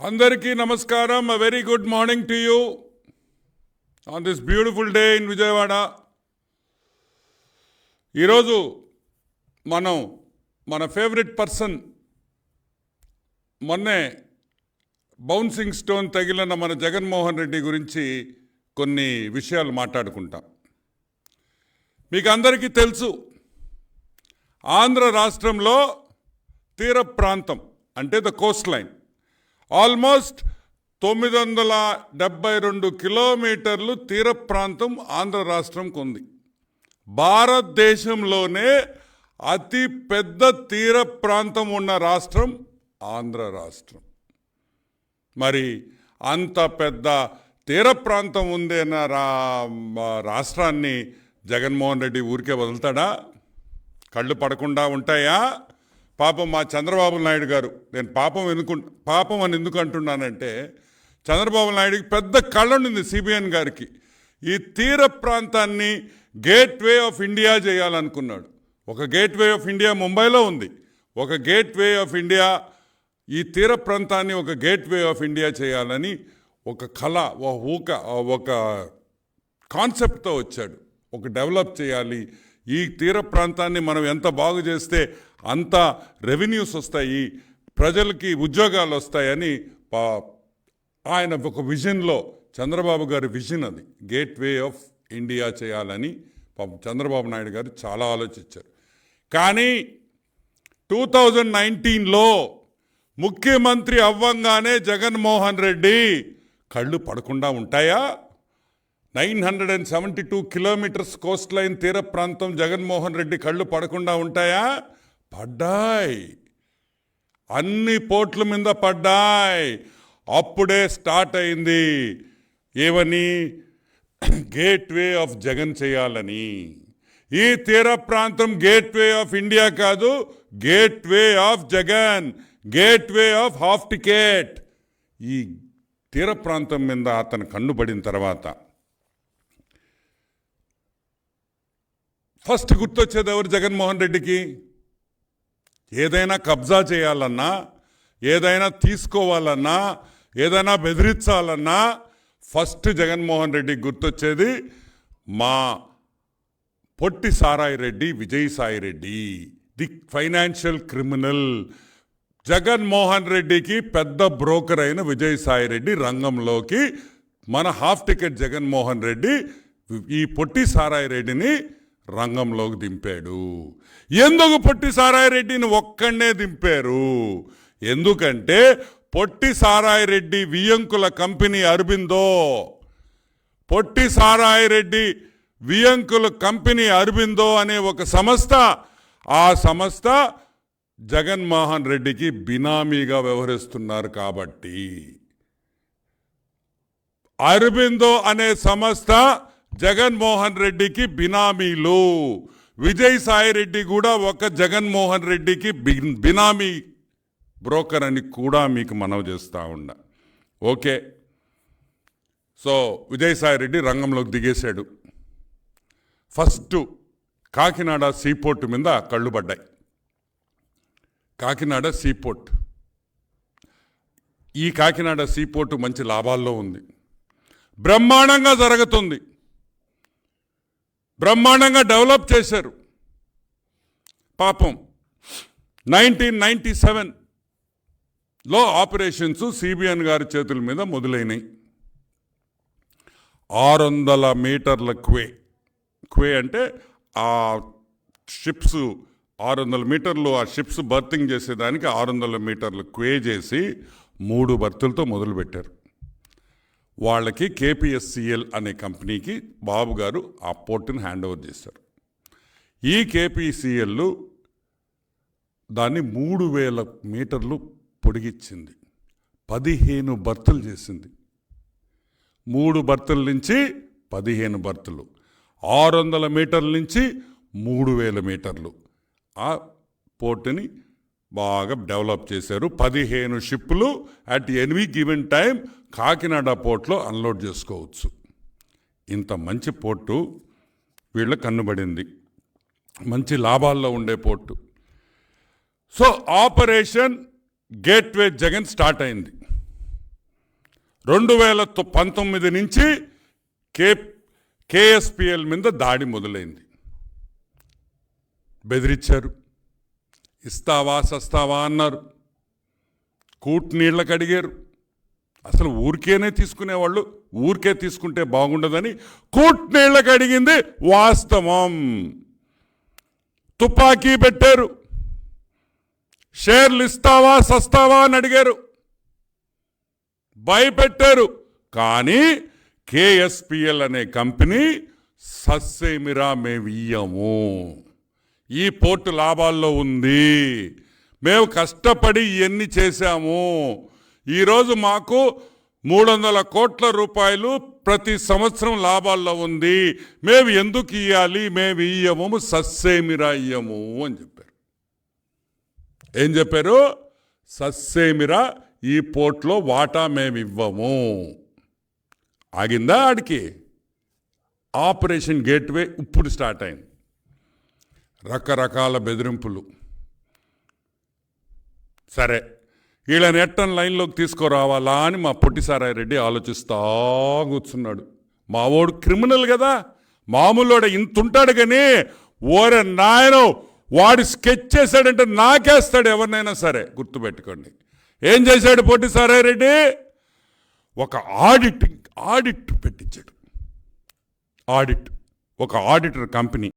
అందరికీ నమస్కారం. అ very good morning to you on this beautiful day in Vijayawada ఈరోజు మనం మన ఫేవరెట్ పర్సన్ మొన్నే బౌన్సింగ్ స్టోన్ తగిలిన మన జగన్మోహన్ రెడ్డి గురించి కొన్ని విషయాలు మాట్లాడుకుంటాం. మీకు అందరికీ తెలుసు ఆంధ్ర రాష్ట్రంలో తీర ప్రాంతం అంటే ద కోస్ట్ లైన్ ఆల్మోస్ట్ తొమ్మిది వందల డెబ్బై రెండు కిలోమీటర్లు తీర ప్రాంతం ఆంధ్ర రాష్ట్రంకు ఉంది. భారతదేశంలోనే అతి పెద్ద తీర ప్రాంతం ఉన్న రాష్ట్రం ఆంధ్ర రాష్ట్రం. మరి అంత పెద్ద తీర ప్రాంతం ఉందన్న రా రాష్ట్రాన్ని జగన్మోహన్ రెడ్డి ఊరికే వదులుతాడా? కళ్ళు పడకుండా ఉంటాయా? పాపం మా చంద్రబాబు నాయుడు గారు నేను పాపం ఎందుకు పాపం అని ఎందుకు అంటున్నానంటే చంద్రబాబు నాయుడికి పెద్ద కళ్ళ ఉంది సిబిఎన్ గారికి. ఈ తీర ప్రాంతాన్ని గేట్ వే ఆఫ్ ఇండియా చేయాలనుకున్నాడు. ఒక గేట్వే ఆఫ్ ఇండియా ముంబైలో ఉంది. ఒక గేట్ వే ఆఫ్ ఇండియా ఈ తీర ప్రాంతాన్ని ఒక గేట్వే ఆఫ్ ఇండియా చేయాలని ఒక కళ ఒక ఊక ఒక కాన్సెప్ట్తో వచ్చాడు. ఒక డెవలప్ చేయాలి. ఈ తీర ప్రాంతాన్ని మనం ఎంత బాగు చేస్తే అంత రెవెన్యూస్ వస్తాయి ప్రజలకి ఉద్యోగాలు వస్తాయని పా- ఆయన ఒక విజన్లో చంద్రబాబు గారి విజన్ అది. గేట్ వే ఆఫ్ ఇండియా చేయాలని పాపం చంద్రబాబు నాయుడు గారు చాలా ఆలోచించారు. కానీ టూ థౌజండ్ నైన్టీన్లో ముఖ్యమంత్రి అవ్వంగానే జగన్మోహన్ రెడ్డి కళ్ళు పడకుండా ఉంటాయా? Nine hundred and seventy two kilometres coast line తీర ప్రాంతం జగన్మోహన్ రెడ్డి కళ్ళు పడకుండా ఉంటాయా? పడ్డాయి. అన్ని పోట్ల మీద పడ్డాయి. అప్పుడే స్టార్ట్ అయింది. ఏమని? గేట్వే ఆఫ్ జగన్ చేయాలని. ఈ తీర ప్రాంతం గేట్వే ఆఫ్ ఇండియా కాదు gateway of Jagan gateway of half ticket. ఈ తీర ప్రాంతం మీద అతను కన్నుబడిన తర్వాత ఫస్ట్ గుర్తొచ్చేది ఎవరు? జగన్మోహన్ రెడ్డికి? ఏదైనా కబ్జా చేయాలన్నా ఏదైనా తీసుకోవాలన్నా ఏదైనా బెదిరించాలన్నా ఫస్ట్ జగన్మోహన్ రెడ్డికి గుర్తొచ్చేది మా పొట్టి సారాయి Reddy Vijayasai Reddy the financial criminal. Jaganmohan రెడ్డికి పెద్ద బ్రోకర్ అయిన విజయసాయి రెడ్డి రంగంలోకి మన హాఫ్ టికెట్ జగన్మోహన్ రెడ్డి ఈ పొట్టి సారాయి రెడ్డిని రంగంలోకి దింపాడు. ఎందుకు పొట్టి సారాయి రెడ్డిని ఒక్కడనే దింపారు? ఎందుకంటే పొట్టి సారాయి రెడ్డి వియంకుల కంపెనీ అరబిందో. పొట్టి సారాయి రెడ్డి వియంకుల కంపెనీ అరబిందో అనే ఒక సంస్థ. ఆ సంస్థ జగన్మోహన్ రెడ్డికి బినామీగా వ్యవహరిస్తున్నారు కాబట్టి. అరబిందో అనే సంస్థ జగన్మోహన్ రెడ్డికి బినామీలు. విజయసాయి రెడ్డి కూడా ఒక జగన్మోహన్ రెడ్డికి బినామీ బ్రోకర్ అని కూడా మీకు మనవి చేస్తా ఉండ. ఓకే. సో విజయసాయి రెడ్డి రంగంలోకి దిగేశాడు. ఫస్ట్ కాకినాడ సీపోర్ట్ మీద కళ్ళు పడ్డాయి. కాకినాడ సీపోర్ట్. ఈ కాకినాడ సీపోర్టు మంచి లాభాల్లో ఉంది. బ్రహ్మాండంగా జరుగుతుంది. బ్రహ్మాండంగా డెవలప్ చేశారు. పాపం. నైన్టీన్ నైంటీ సెవెన్లో ఆపరేషన్స్ సిబిఎన్ గారి చేతుల మీద మొదలైనవి ఆరు వందల మీటర్ల క్వే. క్వే అంటే ఆ షిప్స్ ఆరు వందల మీటర్లు ఆ షిప్స్ బర్తింగ్ చేసేదానికి ఆరు వందల మీటర్లు క్వే చేసి మూడు బర్తులతో మొదలుపెట్టారు. వాళ్ళకి కేపిఎస్సిఎల్ అనే కంపెనీకి బాబు గారు ఆ పోర్టుని హ్యాండ్ ఓవర్ చేశారు. ఈ కేపీసీఎల్ దాన్ని మూడు వేల మీటర్లు పొడిగించింది పదిహేను బర్తులు చేసింది. మూడు బర్తుల నుంచి పదిహేను బర్తులు. ఆరు వందల మీటర్ల నుంచి మూడు వేల మీటర్లు ఆ పోర్టుని బాగా డెవలప్ చేశారు. పదిహేను షిప్పులు at any given time Kakinada పోర్ట్లో unload చేసుకోవచ్చు. ఇంత మంచి పోర్టు వీళ్ళ కన్నుబడింది. మంచి లాభాల్లో ఉండే port. So operation gateway Jagan start అయింది. రెండు వేల పంతొమ్మిది నుంచి కే కేఎస్పిఎల్ మీద దాడి మొదలైంది. బెదిరించారు. ఇస్తావా సస్తావా అన్నారు. కూట్ నీళ్ళకి అడిగారు అసలు ఊరికేనే తీసుకునేవాళ్ళు ఊరికే తీసుకుంటే బాగుండదని కూట్ నీళ్ళకి అడిగింది వాస్తవం. తుపాకీ పెట్టారు. షేర్లు ఇస్తావా సస్తావా అని అడిగారు. భయపెట్టారు. కానీ కేఎస్పిఎల్ అనే కంపెనీ సస్సేమిరా మేము ఇయ్యము ఈ పోర్టు లాభాల్లో ఉంది. మేము కష్టపడి ఇవన్నీ చేశాము. ఈరోజు మాకు మూడు వందల కోట్ల రూపాయలు ప్రతి సంవత్సరం లాభాల్లో ఉంది. మేము ఎందుకు ఇవ్వాలి మేము ఇయ్యము సస్సేమిరా ఇయ్యము అని చెప్పారు. ఏం చెప్పారు? సస్సేమిరా ఈ పోర్ట్లో వాటా మేము ఇవ్వము. ఆగిందా ఆడికి? ఆపరేషన్ గేట్వే ఇప్పుడు స్టార్ట్ అయింది. రకరకాల బెదిరింపులు. సరే వీళ్ళని ఎట్టని లైన్లోకి తీసుకురావాలా అని మా పొట్టిసారాయి రెడ్డి ఆలోచిస్తా కూర్చున్నాడు. మావోడు క్రిమినల్ కదా మామూలు ఇంత ఉంటాడు కానీ ఓరే నాయనో వాడు స్కెచ్ చేశాడంటే నాకేస్తాడు ఎవరినైనా సరే గుర్తుపెట్టుకోండి. ఏం చేశాడు పొట్టిసారాయి రెడ్డి? ఒక ఆడిట్ ఆడిట్ పెట్టించాడు. ఆడిట్ ఒక ఆడిటర్ కంపెనీ.